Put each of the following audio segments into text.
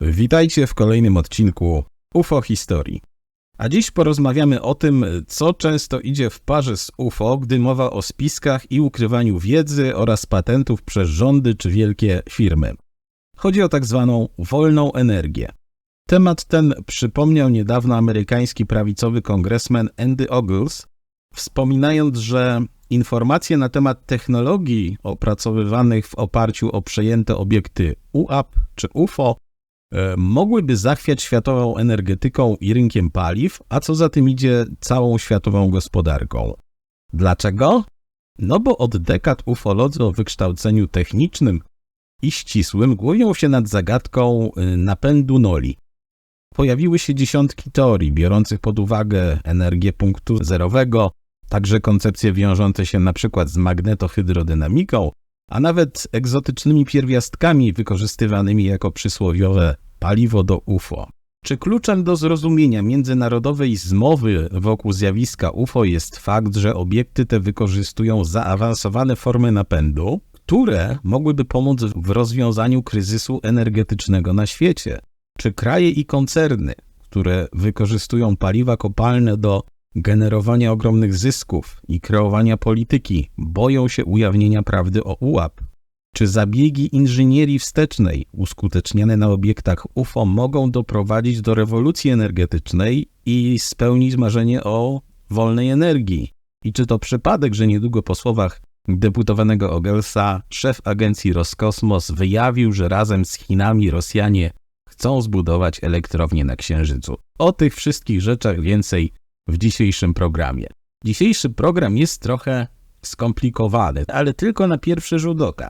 Witajcie w kolejnym odcinku UFO Historii. A dziś porozmawiamy o tym, co często idzie w parze z UFO, gdy mowa o spiskach i ukrywaniu wiedzy oraz patentów przez rządy czy wielkie firmy. Chodzi o tak zwaną wolną energię. Temat ten przypomniał niedawno amerykański prawicowy kongresmen Andy Ogles, wspominając, że informacje na temat technologii opracowywanych w oparciu o przejęte obiekty UAP czy UFO mogłyby zachwiać światową energetyką i rynkiem paliw, a co za tym idzie całą światową gospodarką. Dlaczego? No bo od dekad ufolodzy o wykształceniu technicznym i ścisłym głowią się nad zagadką y, napędu noli. Pojawiły się dziesiątki teorii biorących pod uwagę energię punktu zerowego, także koncepcje wiążące się np. z magnetohydrodynamiką, a nawet egzotycznymi pierwiastkami wykorzystywanymi jako przysłowiowe paliwo do UFO. Czy kluczem do zrozumienia międzynarodowej zmowy wokół zjawiska UFO jest fakt, że obiekty te wykorzystują zaawansowane formy napędu, które mogłyby pomóc w rozwiązaniu kryzysu energetycznego na świecie? Czy kraje i koncerny, które wykorzystują paliwa kopalne do generowania ogromnych zysków i kreowania polityki, boją się ujawnienia prawdy o UAP? Czy zabiegi inżynierii wstecznej uskuteczniane na obiektach UFO mogą doprowadzić do rewolucji energetycznej i spełnić marzenie o wolnej energii? I czy to przypadek, że niedługo po słowach deputowanego Ogelsa szef agencji Roskosmos wyjawił, że razem z Chinami Rosjanie chcą zbudować elektrownię na Księżycu? O tych wszystkich rzeczach więcej w dzisiejszym programie. Dzisiejszy program jest trochę skomplikowany, ale tylko na pierwszy rzut oka.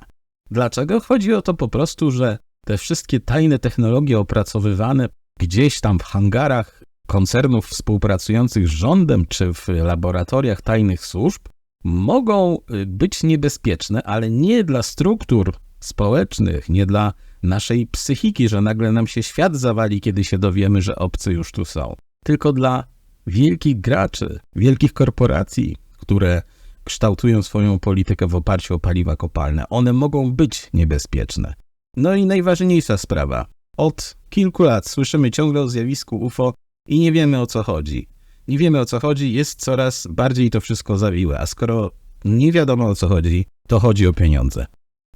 Dlaczego? Chodzi o to po prostu, że te wszystkie tajne technologie opracowywane gdzieś tam w hangarach koncernów współpracujących z rządem czy w laboratoriach tajnych służb mogą y, być niebezpieczne, ale nie dla struktur społecznych, nie dla naszej psychiki, że nagle nam się świat zawali, kiedy się dowiemy, że obcy już tu są, tylko dla wielkich graczy, wielkich korporacji, które kształtują swoją politykę w oparciu o paliwa kopalne. One mogą być niebezpieczne. No i najważniejsza sprawa. Od kilku lat słyszymy ciągle o zjawisku UFO i nie wiemy o co chodzi. Nie wiemy o co chodzi, jest coraz bardziej to wszystko zawiłe, a skoro nie wiadomo o co chodzi, to chodzi o pieniądze.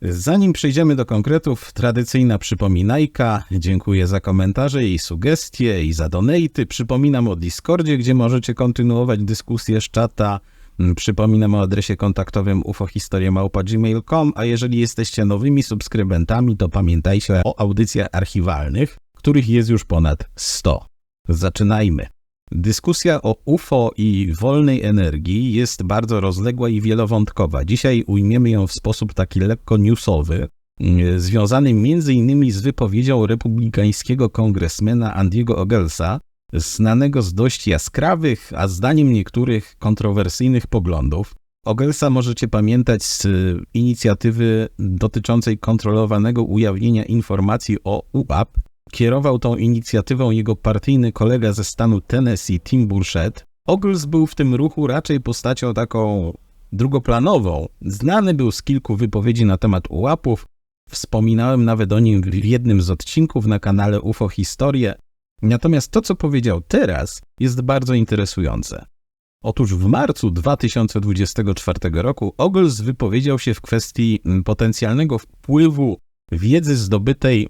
Zanim przejdziemy do konkretów, tradycyjna przypominajka. Dziękuję za komentarze i sugestie i za donaty. Przypominam o Discordzie, gdzie możecie kontynuować dyskusję z czata. Mm, przypominam o adresie kontaktowym ufohistoriemałpa.gmail.com, a jeżeli jesteście nowymi subskrybentami, to pamiętajcie o audycjach archiwalnych, których jest już ponad 100. Zaczynajmy. Dyskusja o UFO i wolnej energii jest bardzo rozległa i wielowątkowa. Dzisiaj ujmiemy ją w sposób taki lekko newsowy, mm, związany m.in. z wypowiedzią republikańskiego kongresmena Andiego Ogelsa, znanego z dość jaskrawych, a zdaniem niektórych kontrowersyjnych poglądów. Ogelsa możecie pamiętać z inicjatywy dotyczącej kontrolowanego ujawnienia informacji o UAP. Kierował tą inicjatywą jego partyjny kolega ze stanu Tennessee, Tim Burchett. Ogles był w tym ruchu raczej postacią taką drugoplanową. Znany był z kilku wypowiedzi na temat ułapów. Wspominałem nawet o nim w jednym z odcinków na kanale UFO Historię. Natomiast to, co powiedział teraz, jest bardzo interesujące. Otóż w marcu 2024 roku Ogles wypowiedział się w kwestii mm, potencjalnego wpływu wiedzy zdobytej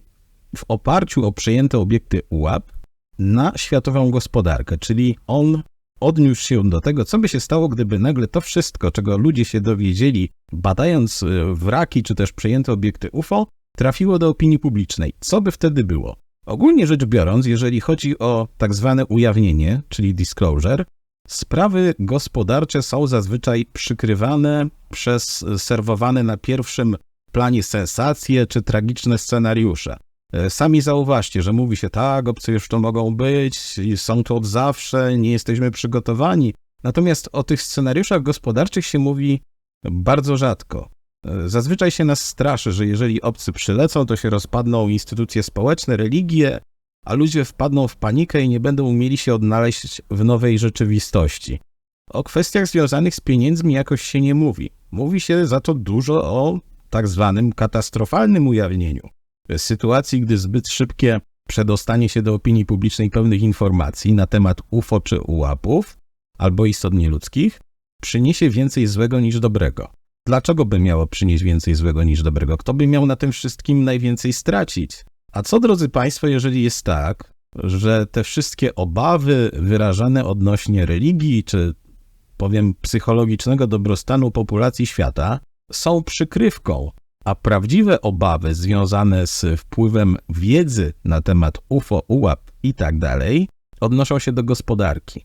w oparciu o przejęte obiekty UAP na światową gospodarkę, czyli on odniósł się do tego, co by się stało, gdyby nagle to wszystko, czego ludzie się dowiedzieli, badając y, wraki czy też przejęte obiekty UFO, trafiło do opinii publicznej. Co by wtedy było? Ogólnie rzecz biorąc, jeżeli chodzi o tak zwane ujawnienie, czyli disclosure, sprawy gospodarcze są zazwyczaj przykrywane przez serwowane na pierwszym planie sensacje czy tragiczne scenariusze. E, sami zauważcie, że mówi się tak, obcy już to mogą być, są to od zawsze, nie jesteśmy przygotowani. Natomiast o tych scenariuszach gospodarczych się mówi bardzo rzadko. Zazwyczaj się nas straszy, że jeżeli obcy przylecą, to się rozpadną instytucje społeczne, religie, a ludzie wpadną w panikę i nie będą umieli się odnaleźć w nowej rzeczywistości. O kwestiach związanych z pieniędzmi jakoś się nie mówi. Mówi się za to dużo o tak zwanym katastrofalnym ujawnieniu. Sytuacji, gdy zbyt szybkie przedostanie się do opinii publicznej pewnych informacji na temat UFO czy ułapów, albo istot nieludzkich, przyniesie więcej złego niż dobrego. Dlaczego by miało przynieść więcej złego niż dobrego? Kto by miał na tym wszystkim najwięcej stracić? A co, drodzy Państwo, jeżeli jest tak, że te wszystkie obawy wyrażane odnośnie religii, czy powiem psychologicznego dobrostanu populacji świata, są przykrywką, a prawdziwe obawy związane z wpływem wiedzy na temat UFO, UAP tak dalej odnoszą się do gospodarki,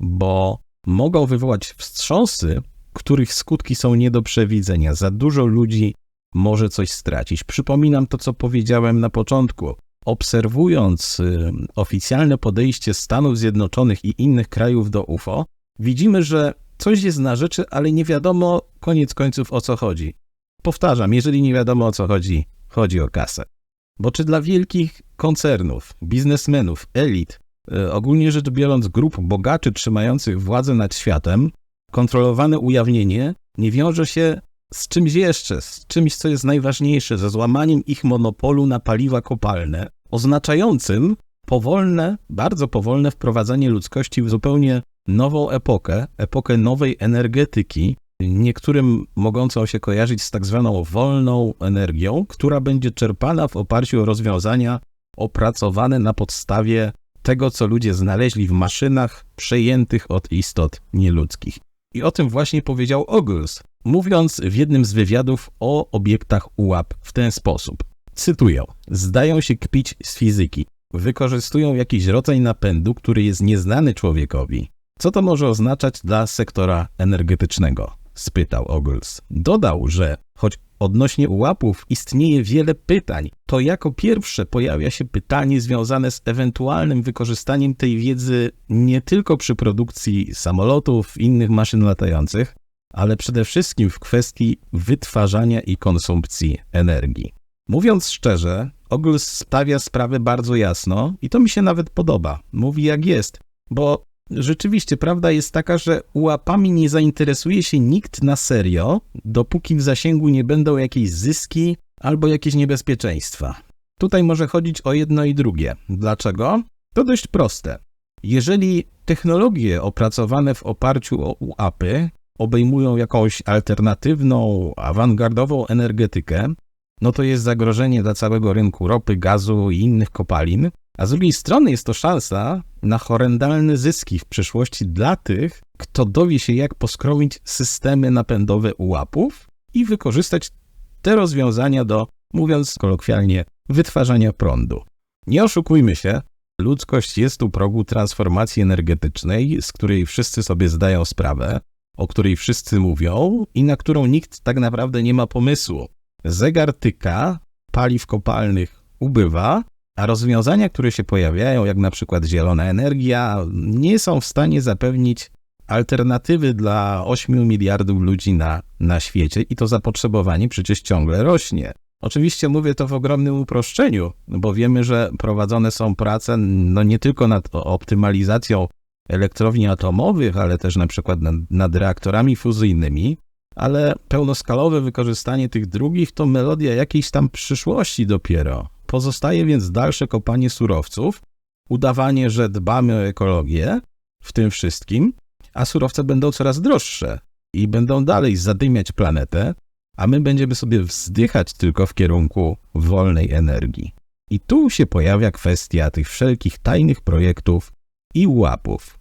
bo mogą wywołać wstrząsy, których skutki są nie do przewidzenia. Za dużo ludzi może coś stracić. Przypominam to, co powiedziałem na początku. Obserwując y, oficjalne podejście Stanów Zjednoczonych i innych krajów do UFO, widzimy, że coś jest na rzeczy, ale nie wiadomo koniec końców o co chodzi. Powtarzam, jeżeli nie wiadomo o co chodzi, chodzi o kasę. Bo czy dla wielkich koncernów, biznesmenów, elit, y, ogólnie rzecz biorąc grup bogaczy trzymających władzę nad światem, kontrolowane ujawnienie nie wiąże się z czymś jeszcze, z czymś, co jest najważniejsze, ze złamaniem ich monopolu na paliwa kopalne, oznaczającym powolne, bardzo powolne wprowadzenie ludzkości w zupełnie nową epokę, epokę nowej energetyki, niektórym mogącą się kojarzyć z tak zwaną wolną energią, która będzie czerpana w oparciu o rozwiązania opracowane na podstawie tego, co ludzie znaleźli w maszynach przejętych od istot nieludzkich. I o tym właśnie powiedział Ogles, mówiąc w jednym z wywiadów o obiektach UAP w ten sposób. Cytuję: Zdają się kpić z fizyki. Wykorzystują jakiś rodzaj napędu, który jest nieznany człowiekowi. Co to może oznaczać dla sektora energetycznego? Spytał Ogles. Dodał, że choć odnośnie ułapów istnieje wiele pytań, to jako pierwsze pojawia się pytanie związane z ewentualnym wykorzystaniem tej wiedzy nie tylko przy produkcji samolotów innych maszyn latających, ale przede wszystkim w kwestii wytwarzania i konsumpcji energii. Mówiąc szczerze, Ogles stawia sprawę bardzo jasno i to mi się nawet podoba. Mówi jak jest, bo rzeczywiście prawda jest taka, że ułapami nie zainteresuje się nikt na serio, dopóki w zasięgu nie będą jakieś zyski albo jakieś niebezpieczeństwa. Tutaj może chodzić o jedno i drugie. Dlaczego? To dość proste. Jeżeli technologie opracowane w oparciu o UAPy obejmują jakąś alternatywną, awangardową energetykę, no to jest zagrożenie dla całego rynku ropy, gazu i innych kopalin, a z drugiej strony jest to szansa na horrendalne zyski w przyszłości dla tych, kto dowie się, jak poskromić systemy napędowe ułapów i wykorzystać te rozwiązania do, mówiąc kolokwialnie, wytwarzania prądu. Nie oszukujmy się, ludzkość jest u progu transformacji energetycznej, z której wszyscy sobie zdają sprawę, o której wszyscy mówią i na którą nikt tak naprawdę nie ma pomysłu. Zegar tyka, paliw kopalnych ubywa, a rozwiązania, które się pojawiają, jak na przykład zielona energia, nie są w stanie zapewnić alternatywy dla 8 miliardów ludzi na, na świecie i to zapotrzebowanie przecież ciągle rośnie. Oczywiście mówię to w ogromnym uproszczeniu, bo wiemy, że prowadzone są prace no nie tylko nad optymalizacją elektrowni atomowych, ale też na przykład nad, nad reaktorami fuzyjnymi, ale pełnoskalowe wykorzystanie tych drugich to melodia jakiejś tam przyszłości dopiero. Pozostaje więc dalsze kopanie surowców, udawanie, że dbamy o ekologię w tym wszystkim, a surowce będą coraz droższe i będą dalej zadymiać planetę, a my będziemy sobie wzdychać tylko w kierunku wolnej energii. I tu się pojawia kwestia tych wszelkich tajnych projektów i łapów.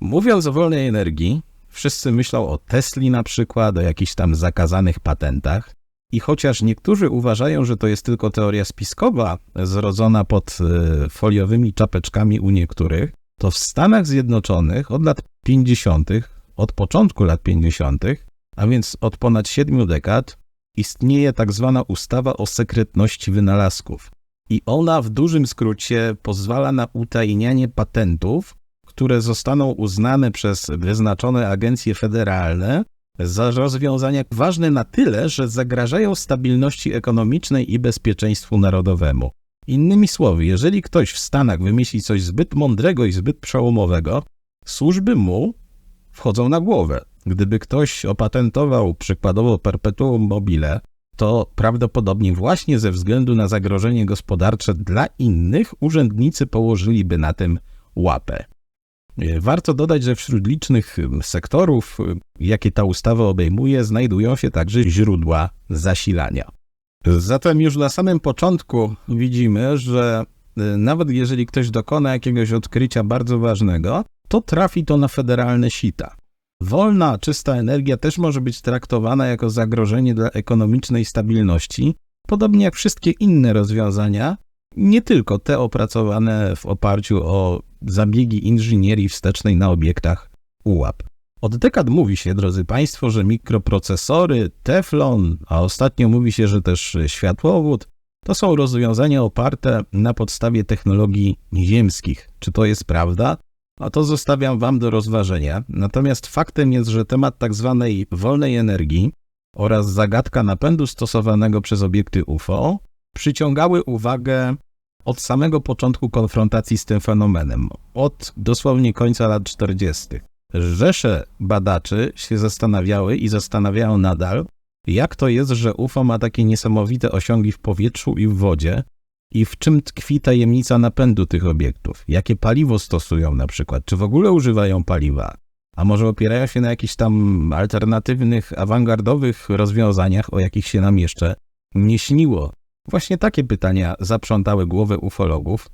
Mówiąc o wolnej energii, wszyscy myślą o Tesli na przykład, o jakichś tam zakazanych patentach, i chociaż niektórzy uważają, że to jest tylko teoria spiskowa, zrodzona pod e, foliowymi czapeczkami u niektórych, to w Stanach Zjednoczonych od lat 50., od początku lat 50., a więc od ponad siedmiu dekad, istnieje tak zwana ustawa o sekretności wynalazków. I ona w dużym skrócie pozwala na utajnianie patentów, które zostaną uznane przez wyznaczone agencje federalne za rozwiązania ważne na tyle, że zagrażają stabilności ekonomicznej i bezpieczeństwu narodowemu. Innymi słowy, jeżeli ktoś w Stanach wymyśli coś zbyt mądrego i zbyt przełomowego, służby mu wchodzą na głowę. Gdyby ktoś opatentował przykładowo perpetuum mobile, to prawdopodobnie właśnie ze względu na zagrożenie gospodarcze dla innych urzędnicy położyliby na tym łapę. Warto dodać, że wśród licznych sektorów, jakie ta ustawa obejmuje, znajdują się także źródła zasilania. Zatem już na samym początku widzimy, że y, nawet jeżeli ktoś dokona jakiegoś odkrycia bardzo ważnego, to trafi to na federalne sita. Wolna, czysta energia też może być traktowana jako zagrożenie dla ekonomicznej stabilności, podobnie jak wszystkie inne rozwiązania, nie tylko te opracowane w oparciu o zabiegi inżynierii wstecznej na obiektach UAP. Od dekad mówi się, drodzy Państwo, że mikroprocesory, teflon, a ostatnio mówi się, że też światłowód, to są rozwiązania oparte na podstawie technologii ziemskich. Czy to jest prawda? A to zostawiam Wam do rozważenia. Natomiast faktem jest, że temat tak zwanej wolnej energii oraz zagadka napędu stosowanego przez obiekty UFO przyciągały uwagę od samego początku konfrontacji z tym fenomenem, od dosłownie końca lat 40. Rzesze badaczy się zastanawiały i zastanawiają nadal, jak to jest, że UFO ma takie niesamowite osiągi w powietrzu i w wodzie i w czym tkwi tajemnica napędu tych obiektów, jakie paliwo stosują na przykład, czy w ogóle używają paliwa, a może opierają się na jakichś tam alternatywnych, awangardowych rozwiązaniach, o jakich się nam jeszcze nie śniło. Właśnie takie pytania zaprzątały głowę ufologów.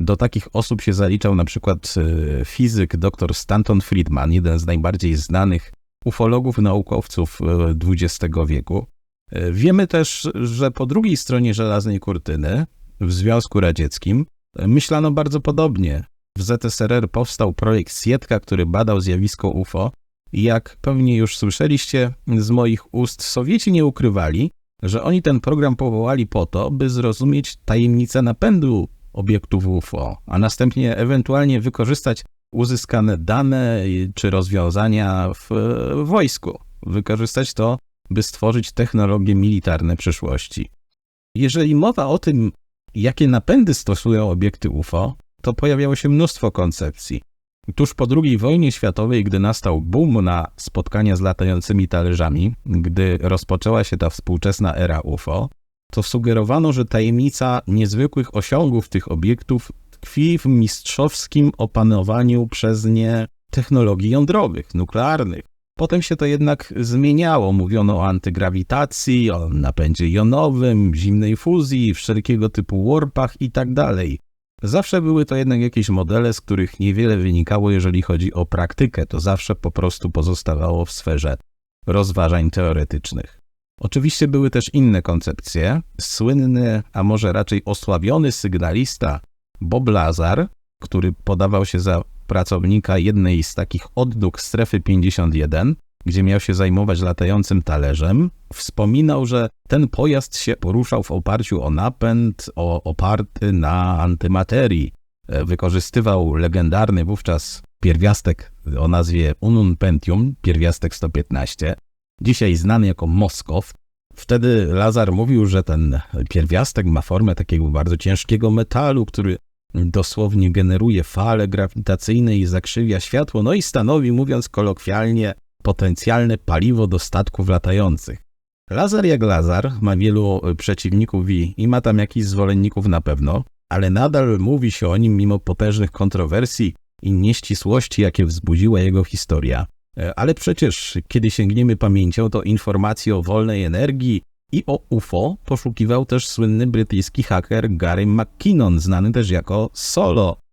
Do takich osób się zaliczał na przykład e, fizyk dr Stanton Friedman, jeden z najbardziej znanych ufologów, naukowców XX e, wieku. E, wiemy też, że po drugiej stronie żelaznej kurtyny, w Związku Radzieckim, myślano bardzo podobnie. W ZSRR powstał projekt Sietka, który badał zjawisko UFO. Jak pewnie już słyszeliście z moich ust, Sowieci nie ukrywali, że oni ten program powołali po to, by zrozumieć tajemnicę napędu obiektów UFO, a następnie ewentualnie wykorzystać uzyskane dane czy rozwiązania w wojsku. Wykorzystać to, by stworzyć technologie militarne przyszłości. Jeżeli mowa o tym, jakie napędy stosują obiekty UFO, to pojawiało się mnóstwo koncepcji. Tuż po II wojnie światowej, gdy nastał boom na spotkania z latającymi talerzami, gdy rozpoczęła się ta współczesna era UFO, to sugerowano, że tajemnica niezwykłych osiągów tych obiektów tkwi w mistrzowskim opanowaniu przez nie technologii jądrowych, nuklearnych. Potem się to jednak zmieniało. Mówiono o antygrawitacji, o napędzie jonowym, zimnej fuzji, wszelkiego typu warpach itd. Zawsze były to jednak jakieś modele, z których niewiele wynikało, jeżeli chodzi o praktykę. To zawsze po prostu pozostawało w sferze rozważań teoretycznych. Oczywiście były też inne koncepcje. Słynny, a może raczej osławiony sygnalista Bob Lazar, który podawał się za pracownika jednej z takich odnóg strefy 51, gdzie miał się zajmować latającym talerzem, wspominał, że ten pojazd się poruszał w oparciu o napęd o, oparty na antymaterii. E, wykorzystywał legendarny wówczas pierwiastek o nazwie Unun Pentium, pierwiastek 115, dzisiaj znany jako Moskow. Wtedy Lazar mówił, że ten pierwiastek ma formę takiego bardzo ciężkiego metalu, który dosłownie generuje fale grawitacyjne i zakrzywia światło, no i stanowi, mówiąc kolokwialnie, potencjalne paliwo do statków latających. Lazar jak Lazar ma wielu przeciwników i, i ma tam jakichś zwolenników na pewno, ale nadal mówi się o nim mimo potężnych kontrowersji i nieścisłości, jakie wzbudziła jego historia. E, ale przecież, kiedy sięgniemy pamięcią, to informacje o wolnej energii i o UFO poszukiwał też słynny brytyjski haker Gary McKinnon, znany też jako Solo.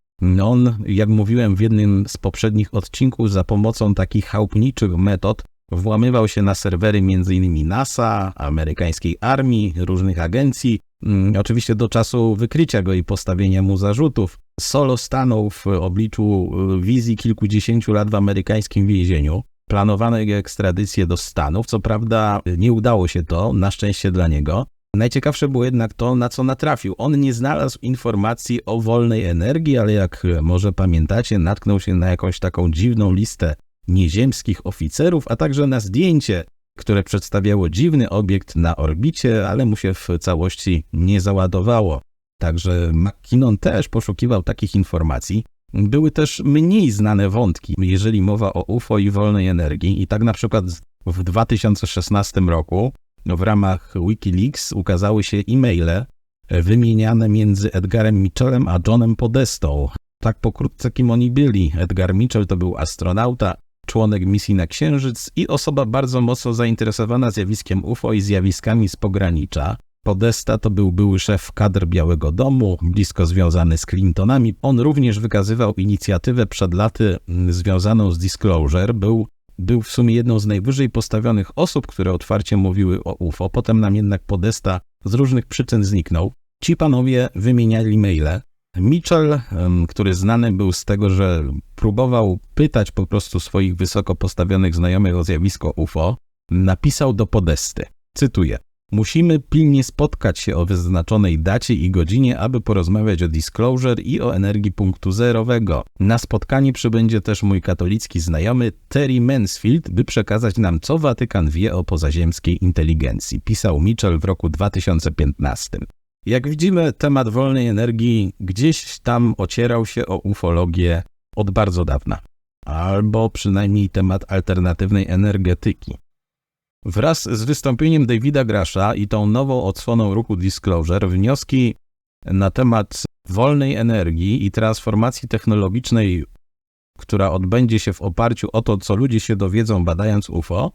On, jak mówiłem w jednym z poprzednich odcinków, za pomocą takich chałupniczych metod włamywał się na serwery m.in. NASA, amerykańskiej armii, różnych agencji, mm, oczywiście do czasu wykrycia go i postawienia mu zarzutów. Solo stanął w obliczu y, wizji kilkudziesięciu lat w amerykańskim więzieniu. Planowano jego ekstradycję do Stanów. Co prawda nie udało się to, na szczęście dla niego. Najciekawsze było jednak to, na co natrafił. On nie znalazł informacji o wolnej energii, ale jak może pamiętacie, natknął się na jakąś taką dziwną listę nieziemskich oficerów, a także na zdjęcie, które przedstawiało dziwny obiekt na orbicie, ale mu się w całości nie załadowało. Także McKinnon też poszukiwał takich informacji. Były też mniej znane wątki, jeżeli mowa o UFO i wolnej energii. I tak na przykład w 2016 roku w ramach Wikileaks ukazały się e-maile wymieniane między Edgarem Mitchellem a Johnem Podestą. Tak pokrótce kim oni byli. Edgar Mitchell to był astronauta, członek misji na Księżyc i osoba bardzo mocno zainteresowana zjawiskiem UFO i zjawiskami z pogranicza. Podesta to był były szef kadr Białego Domu, blisko związany z Clintonami. On również wykazywał inicjatywę przed laty mm, związaną z Disclosure. Był, był w sumie jedną z najwyżej postawionych osób, które otwarcie mówiły o UFO. Potem nam jednak Podesta z różnych przyczyn zniknął. Ci panowie wymieniali maile. Mitchell, który znany był z tego, że próbował pytać po prostu swoich wysoko postawionych znajomych o zjawisko UFO, napisał do Podesty. Cytuję. Musimy pilnie spotkać się o wyznaczonej dacie i godzinie, aby porozmawiać o disclosure i o energii punktu zerowego. Na spotkanie przybędzie też mój katolicki znajomy Terry Mansfield, by przekazać nam, co Watykan wie o pozaziemskiej inteligencji, pisał Mitchell w roku 2015. Jak widzimy, temat wolnej energii gdzieś tam ocierał się o ufologię od bardzo dawna, albo przynajmniej temat alternatywnej energetyki. Wraz z wystąpieniem Davida Grasha i tą nową odsłoną ruchu Disclosure, wnioski na temat wolnej energii i transformacji technologicznej, która odbędzie się w oparciu o to, co ludzie się dowiedzą badając UFO,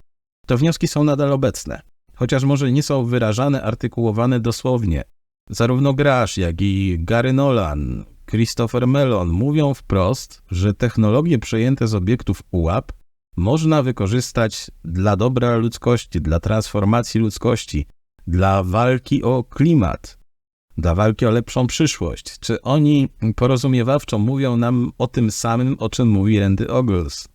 to wnioski są nadal obecne, chociaż może nie są wyrażane, artykułowane dosłownie. Zarówno Grasz, jak i Gary Nolan, Christopher Mellon mówią wprost, że technologie przejęte z obiektów UAP można wykorzystać dla dobra ludzkości, dla transformacji ludzkości, dla walki o klimat, dla walki o lepszą przyszłość. Czy oni porozumiewawczo mówią nam o tym samym, o czym mówi Randy Ogles?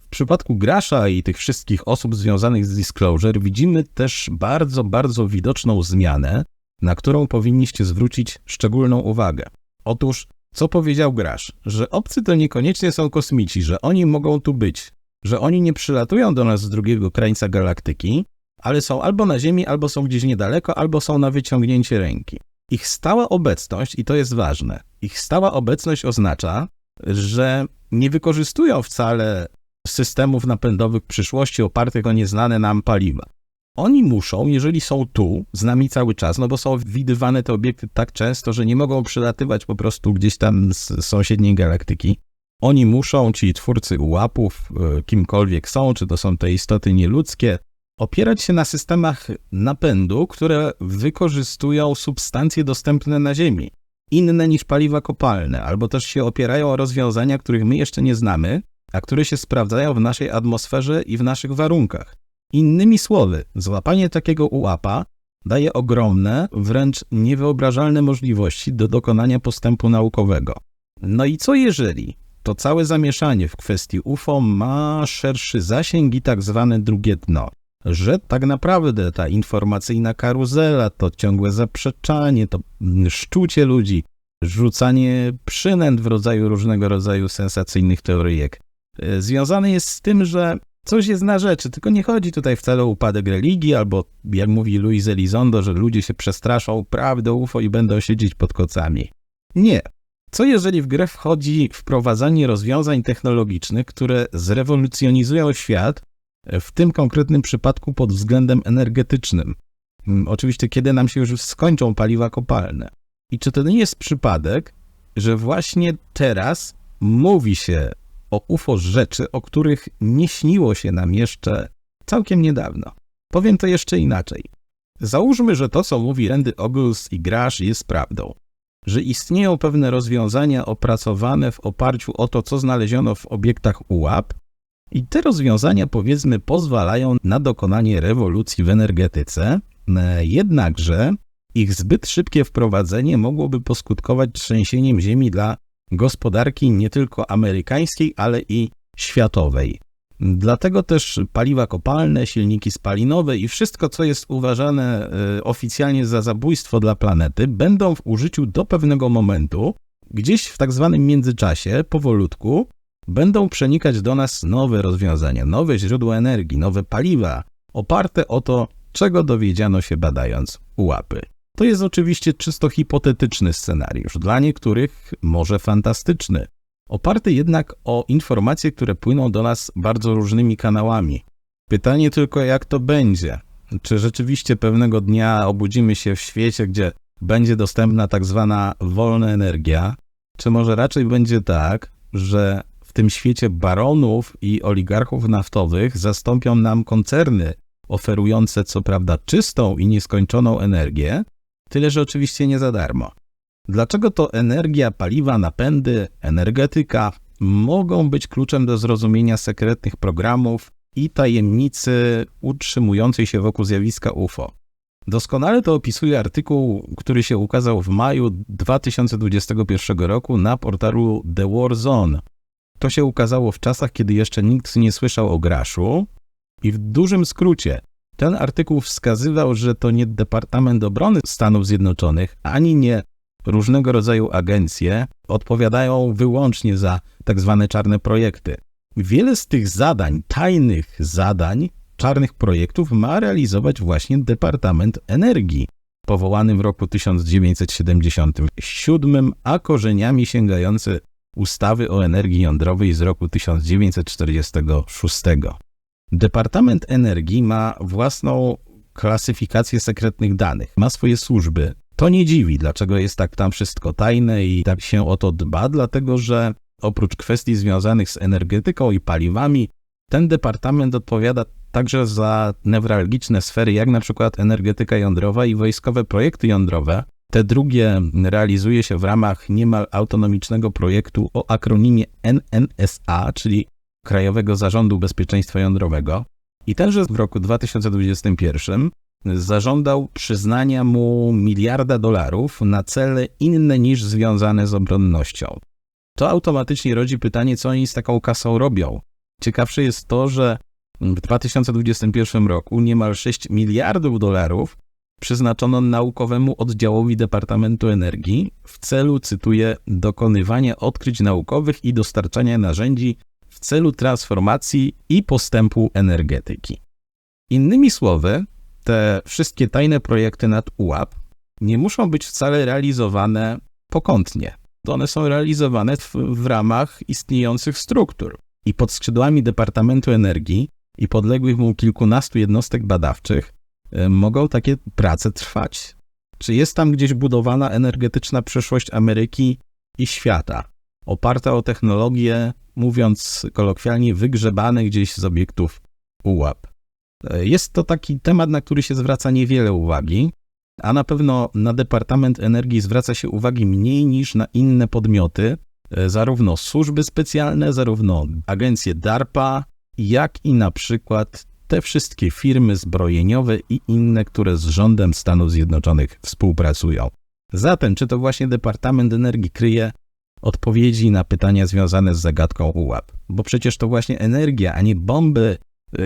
W przypadku Grasza i tych wszystkich osób związanych z Disclosure widzimy też bardzo, bardzo widoczną zmianę, na którą powinniście zwrócić szczególną uwagę. Otóż, co powiedział Grasz? Że obcy to niekoniecznie są kosmici, że oni mogą tu być, że oni nie przylatują do nas z drugiego krańca galaktyki, ale są albo na Ziemi, albo są gdzieś niedaleko, albo są na wyciągnięcie ręki. Ich stała obecność, i to jest ważne, ich stała obecność oznacza, że nie wykorzystują wcale systemów napędowych przyszłości opartych o nieznane nam paliwa. Oni muszą, jeżeli są tu z nami cały czas, no bo są widywane te obiekty tak często, że nie mogą przylatywać po prostu gdzieś tam z sąsiedniej galaktyki, oni muszą, ci twórcy ułapów, e, kimkolwiek są, czy to są te istoty nieludzkie, opierać się na systemach napędu, które wykorzystują substancje dostępne na Ziemi, inne niż paliwa kopalne, albo też się opierają o rozwiązania, których my jeszcze nie znamy, a które się sprawdzają w naszej atmosferze i w naszych warunkach. Innymi słowy, złapanie takiego ułapa daje ogromne, wręcz niewyobrażalne możliwości do dokonania postępu naukowego. No i co jeżeli to całe zamieszanie w kwestii UFO ma szerszy zasięg i tak zwane drugie dno. Że tak naprawdę ta informacyjna karuzela, to ciągłe zaprzeczanie, to szczucie ludzi, rzucanie przynęt w rodzaju różnego rodzaju sensacyjnych teoryjek, e, związane jest z tym, że coś jest na rzeczy, tylko nie chodzi tutaj wcale o upadek religii, albo jak mówi Luis Elizondo, że ludzie się przestraszą prawdy UFO i będą siedzieć pod kocami. Nie, co jeżeli w grę wchodzi wprowadzanie rozwiązań technologicznych, które zrewolucjonizują świat, w tym konkretnym przypadku pod względem energetycznym? Hmm, oczywiście, kiedy nam się już skończą paliwa kopalne. I czy to nie jest przypadek, że właśnie teraz mówi się o UFO rzeczy, o których nie śniło się nam jeszcze całkiem niedawno? Powiem to jeszcze inaczej. Załóżmy, że to, co mówi Randy Ogles i Grasz, jest prawdą że istnieją pewne rozwiązania opracowane w oparciu o to, co znaleziono w obiektach UAP, i te rozwiązania, powiedzmy, pozwalają na dokonanie rewolucji w energetyce, e, jednakże ich zbyt szybkie wprowadzenie mogłoby poskutkować trzęsieniem ziemi dla gospodarki nie tylko amerykańskiej, ale i światowej. Dlatego też paliwa kopalne, silniki spalinowe i wszystko, co jest uważane e, oficjalnie za zabójstwo dla planety, będą w użyciu do pewnego momentu, gdzieś w tak zwanym międzyczasie, powolutku, będą przenikać do nas nowe rozwiązania, nowe źródła energii, nowe paliwa, oparte o to, czego dowiedziano się badając ułapy. To jest oczywiście czysto hipotetyczny scenariusz, dla niektórych może fantastyczny oparty jednak o informacje, które płyną do nas bardzo różnymi kanałami. Pytanie tylko, jak to będzie. czy rzeczywiście pewnego dnia obudzimy się w świecie, gdzie będzie dostępna tak zwana wolna energia, czy może raczej będzie tak, że w tym świecie baronów i oligarchów naftowych zastąpią nam koncerny oferujące co prawda czystą i nieskończoną energię, tyle że oczywiście nie za darmo. Dlaczego to energia, paliwa, napędy, energetyka mogą być kluczem do zrozumienia sekretnych programów i tajemnicy utrzymującej się wokół zjawiska UFO? Doskonale to opisuje artykuł, który się ukazał w maju 2021 roku na portalu The War Zone. To się ukazało w czasach, kiedy jeszcze nikt nie słyszał o Graszu. I w dużym skrócie, ten artykuł wskazywał, że to nie Departament Obrony Stanów Zjednoczonych, ani nie różnego rodzaju agencje odpowiadają wyłącznie za tak zwane czarne projekty. Wiele z tych zadań, tajnych zadań, czarnych projektów ma realizować właśnie Departament Energii, powołany w roku 1977, a korzeniami sięgające ustawy o energii jądrowej z roku 1946. Departament Energii ma własną klasyfikację sekretnych danych, ma swoje służby. To nie dziwi, dlaczego jest tak tam wszystko tajne i tak się o to dba, dlatego że oprócz kwestii związanych z energetyką i paliwami, ten departament odpowiada także za newralgiczne sfery, jak na przykład energetyka jądrowa i wojskowe projekty jądrowe. Te drugie realizuje się w ramach niemal autonomicznego projektu o akronimie NNSA, czyli Krajowego Zarządu Bezpieczeństwa Jądrowego. I tenże w roku 2021 zażądał przyznania mu miliarda dolarów na cele inne niż związane z obronnością. To automatycznie rodzi pytanie, co oni z taką kasą robią. Ciekawsze jest to, że w 2021 roku niemal 6 miliardów dolarów przeznaczono naukowemu oddziałowi Departamentu Energii w celu, cytuję, dokonywania odkryć naukowych i dostarczania narzędzi w celu transformacji i postępu energetyki. Innymi słowy, te wszystkie tajne projekty nad UAP nie muszą być wcale realizowane pokątnie. One są realizowane w, w ramach istniejących struktur. I pod skrzydłami Departamentu Energii i podległych mu kilkunastu jednostek badawczych y, mogą takie prace trwać. Czy jest tam gdzieś budowana energetyczna przyszłość Ameryki i świata, oparta o technologie, mówiąc kolokwialnie, wygrzebane gdzieś z obiektów UAP? Jest to taki temat, na który się zwraca niewiele uwagi, a na pewno na Departament Energii zwraca się uwagi mniej niż na inne podmioty, y, zarówno służby specjalne, zarówno agencje DARPA, jak i na przykład te wszystkie firmy zbrojeniowe i inne, które z rządem Stanów Zjednoczonych współpracują. Zatem, czy to właśnie Departament Energii kryje odpowiedzi na pytania związane z zagadką UAP? Bo przecież to właśnie energia, a nie bomby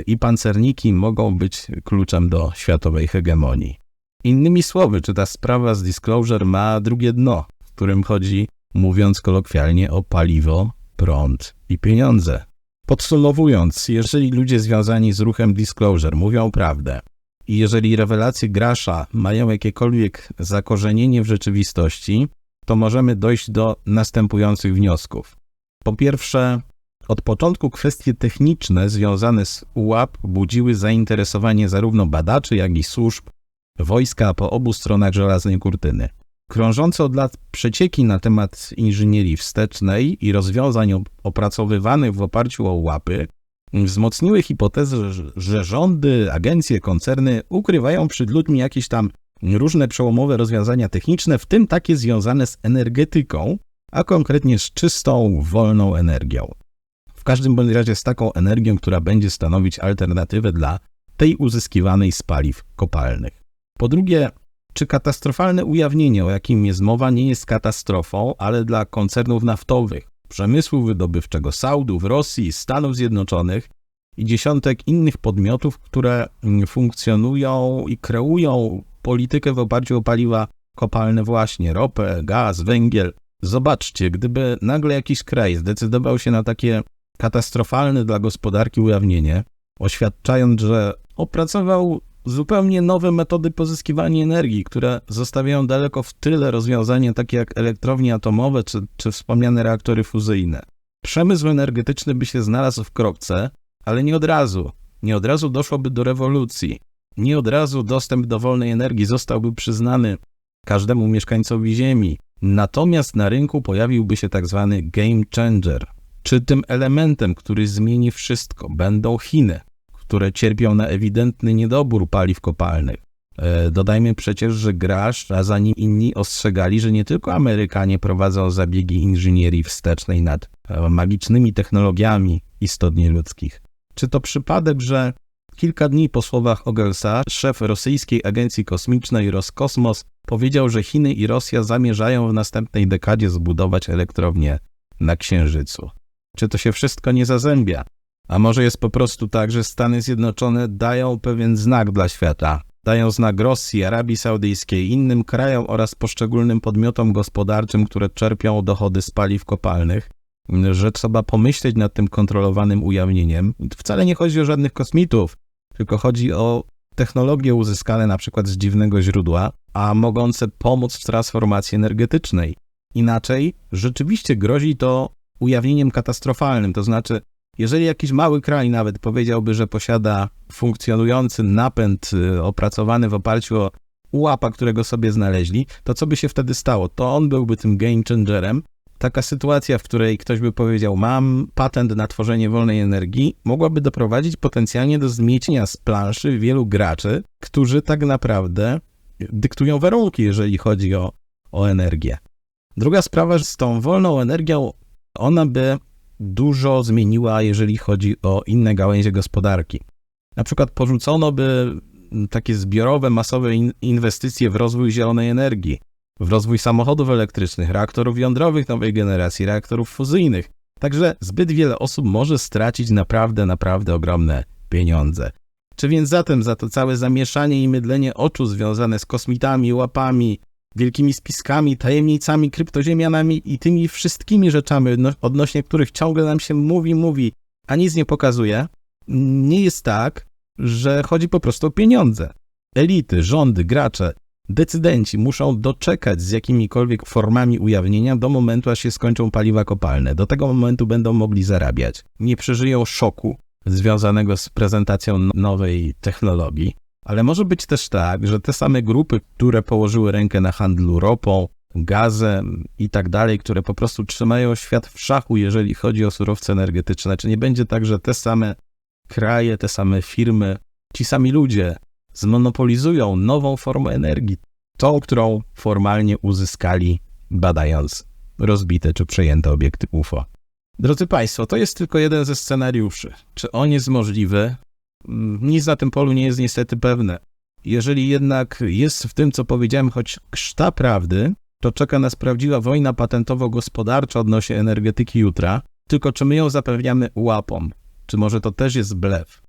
i pancerniki mogą być kluczem do światowej hegemonii. Innymi słowy, czy ta sprawa z Disclosure ma drugie dno, w którym chodzi, mówiąc kolokwialnie, o paliwo, prąd i pieniądze. Podsumowując, jeżeli ludzie związani z ruchem Disclosure mówią prawdę i jeżeli rewelacje Grasza mają jakiekolwiek zakorzenienie w rzeczywistości, to możemy dojść do następujących wniosków. Po pierwsze, od początku kwestie techniczne związane z UAP budziły zainteresowanie zarówno badaczy, jak i służb wojska po obu stronach żelaznej kurtyny. Krążące od lat przecieki na temat inżynierii wstecznej i rozwiązań opracowywanych w oparciu o łapy wzmocniły hipotezę, że rządy, agencje, koncerny ukrywają przed ludźmi jakieś tam różne przełomowe rozwiązania techniczne, w tym takie związane z energetyką, a konkretnie z czystą, wolną energią. W każdym bądź razie z taką energią, która będzie stanowić alternatywę dla tej uzyskiwanej z paliw kopalnych. Po drugie, czy katastrofalne ujawnienie, o jakim jest mowa, nie jest katastrofą, ale dla koncernów naftowych, przemysłu wydobywczego Saudów, Rosji, Stanów Zjednoczonych i dziesiątek innych podmiotów, które mm, funkcjonują i kreują politykę w oparciu o paliwa kopalne właśnie, ropę, gaz, węgiel. Zobaczcie, gdyby nagle jakiś kraj zdecydował się na takie katastrofalne dla gospodarki ujawnienie, oświadczając, że opracował zupełnie nowe metody pozyskiwania energii, które zostawiają daleko w tyle rozwiązania takie jak elektrownie atomowe czy, czy wspomniane reaktory fuzyjne. Przemysł energetyczny by się znalazł w kropce, ale nie od razu. Nie od razu doszłoby do rewolucji. Nie od razu dostęp do wolnej energii zostałby przyznany każdemu mieszkańcowi Ziemi. Natomiast na rynku pojawiłby się tak zwany game changer. Czy tym elementem, który zmieni wszystko, będą Chiny, które cierpią na ewidentny niedobór paliw kopalnych? E, dodajmy przecież, że Grasz, a za nim inni ostrzegali, że nie tylko Amerykanie prowadzą zabiegi inżynierii wstecznej nad e, magicznymi technologiami istot nieludzkich. Czy to przypadek, że kilka dni po słowach Ogelsa szef rosyjskiej agencji kosmicznej Roskosmos powiedział, że Chiny i Rosja zamierzają w następnej dekadzie zbudować elektrownię na Księżycu? Czy to się wszystko nie zazębia? A może jest po prostu tak, że Stany Zjednoczone dają pewien znak dla świata, dają znak Rosji, Arabii Saudyjskiej, innym krajom oraz poszczególnym podmiotom gospodarczym, które czerpią dochody z paliw kopalnych, że trzeba pomyśleć nad tym kontrolowanym ujawnieniem. Wcale nie chodzi o żadnych kosmitów, tylko chodzi o technologie uzyskane na przykład z dziwnego źródła, a mogące pomóc w transformacji energetycznej. Inaczej rzeczywiście grozi to ujawnieniem katastrofalnym, to znaczy jeżeli jakiś mały kraj nawet powiedziałby, że posiada funkcjonujący napęd y, opracowany w oparciu o łapa, którego sobie znaleźli, to co by się wtedy stało? To on byłby tym game changerem. Taka sytuacja, w której ktoś by powiedział, mam patent na tworzenie wolnej energii, mogłaby doprowadzić potencjalnie do zmiecienia z planszy wielu graczy, którzy tak naprawdę dyktują warunki, jeżeli chodzi o, o energię. Druga sprawa, z tą wolną energią ona by dużo zmieniła, jeżeli chodzi o inne gałęzie gospodarki. Na przykład porzucono by takie zbiorowe, masowe inwestycje w rozwój zielonej energii, w rozwój samochodów elektrycznych, reaktorów jądrowych nowej generacji, reaktorów fuzyjnych. Także zbyt wiele osób może stracić naprawdę, naprawdę ogromne pieniądze. Czy więc zatem za to całe zamieszanie i mydlenie oczu związane z kosmitami, łapami, wielkimi spiskami, tajemnicami, kryptoziemianami i tymi wszystkimi rzeczami, odnośnie których ciągle nam się mówi, mówi, a nic nie pokazuje, nie jest tak, że chodzi po prostu o pieniądze. Elity, rządy, gracze, decydenci muszą doczekać z jakimikolwiek formami ujawnienia do momentu, aż się skończą paliwa kopalne. Do tego momentu będą mogli zarabiać. Nie przeżyją szoku związanego z prezentacją nowej technologii. Ale może być też tak, że te same grupy, które położyły rękę na handlu ropą, gazem i tak dalej, które po prostu trzymają świat w szachu, jeżeli chodzi o surowce energetyczne, czy nie będzie tak, że te same kraje, te same firmy, ci sami ludzie zmonopolizują nową formę energii, tą, którą formalnie uzyskali badając rozbite czy przejęte obiekty UFO. Drodzy Państwo, to jest tylko jeden ze scenariuszy. Czy on jest możliwy? Mm, nic na tym polu nie jest niestety pewne. Jeżeli jednak jest w tym, co powiedziałem, choć krzta prawdy, to czeka nas prawdziwa wojna patentowo-gospodarcza odnośnie energetyki jutra. Tylko czy my ją zapewniamy łapom? Czy może to też jest blef?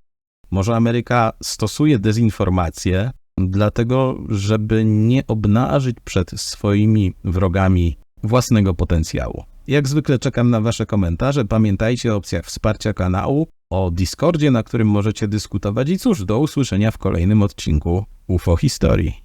Może Ameryka stosuje dezinformację, dlatego żeby nie obnażyć przed swoimi wrogami własnego potencjału. Jak zwykle czekam na Wasze komentarze. Pamiętajcie o opcjach wsparcia kanału, o Discordzie, na którym możecie dyskutować i cóż, do usłyszenia w kolejnym odcinku UFO Historii.